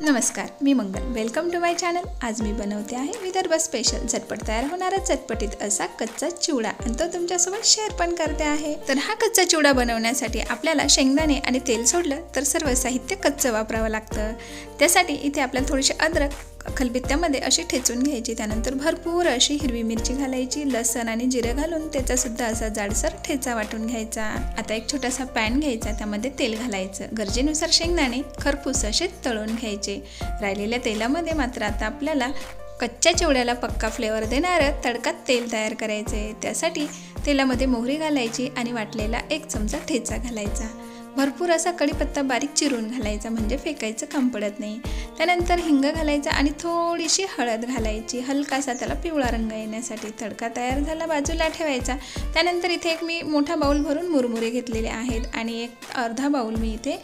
नमस्कार मी Mangal. Welcome to my channel आज मी बनवते आहे विदर्भ स्पेशल झटपट तयार होणारा चटपटीत असा कच्चा चिवडा. आणि तो तुमच्यासोबत शेअर पण करते आहे. तर हा कच्चा चिवडा बनवण्यासाठी आपल्याला शेंगदाणे आणि तेल सोडलं तर सर्व साहित्य कच्चं वापरावं लागतं. त्यासाठी इथे आपल्याला थोडीशी अद्रक खलबित्त्यामध्ये अशी ठेचून घ्यायची त्यानंतर भरपूर अशी हिरवी मिरची घालायची लसण आणि जिरं घालून त्याचा सुद्धा असा जाडसर ठेचा वाटून घ्यायचा. आता एक छोटासा पॅन घ्यायचा त्यामध्ये तेल घालायचं. गरजेनुसार शेंगदाणे खरपूस असे तळून घ्यायचे. राहिलेल्या तेलामध्ये मात्र आता आपल्याला कच्च्या चिवड्याला पक्का फ्लेवर देणारं तडकात तेल तयार करायचे त्यासाठी तेलामध्ये मोहरी घालायची आणि वाटलेला एक चमचा ठेचा घालायचा. भरपूर असा कढीपत्ता बारीक चिरून घालायचा म्हणजे फेकायचं काम पडत नाही. त्यानंतर हिंग घालायचा आणि थोडीशी हळद घालायची. हलकासा त्याला पिवळा रंग येण्यासाठी तडका तयार झाला बाजूला ठेवायचा. त्यानंतर इथे एक मी मोठा बाऊल भरून मुरमुरे घेतलेले आहेत आणि एक अर्धा बाऊल मी इथे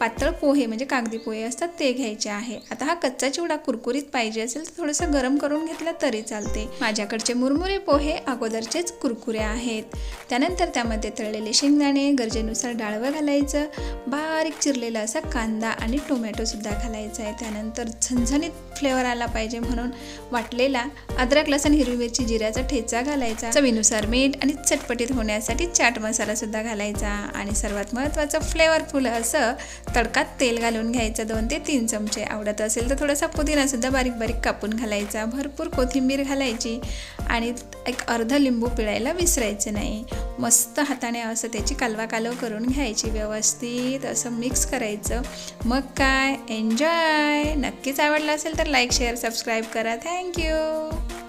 पातळ पोहे म्हणजे कागदी पोहे असतात ते घ्यायचे आहे. आता हा कच्चा चिवडा कुरकुरीत पाहिजे असेल तर थोडंसं गरम करून घेतलं तरी चालते. माझ्याकडचे मुरमुरे पोहे अगोदरचेच कुरकुरे आहेत. त्यानंतर त्यामध्ये तळलेले शेंगदाणे गरजेनुसार डाळवं घालायचं. बारीक चिरलेला असा कांदा आणि टोमॅटोसुद्धा घालायचा आहे. त्यानंतर झणझणीत फ्लेवर आला पाहिजे म्हणून वाटलेला अद्रक लसण हिरवी मिरची जिऱ्याचा ठेचा घालायचा. चवीनुसार मीठ आणि चटपटीत होण्यासाठी चाट मसालासुद्धा घालायचा. आणि सर्वात महत्त्वाचं फ्लेवरफुल असं तडकात तेल घालून घ्यायचं. दोन ते तीन चमचे आवडत असेल तर थोडासा पुदिनासुद्धा बारीक बारीक कापून घालायचा. भरपूर कोथिंबीर घालायची आणि एक अर्ध लिंबू पिळायला विसरायचं नाही. मस्त हाताने असं त्याची कालवा कालव करून घ्यायची व्यवस्थित असं मिक्स करायचं. मग काय? एन्जॉय नक्कीच आवडलं असेल तर लाईक शेअर सबस्क्राईब करा. Thank you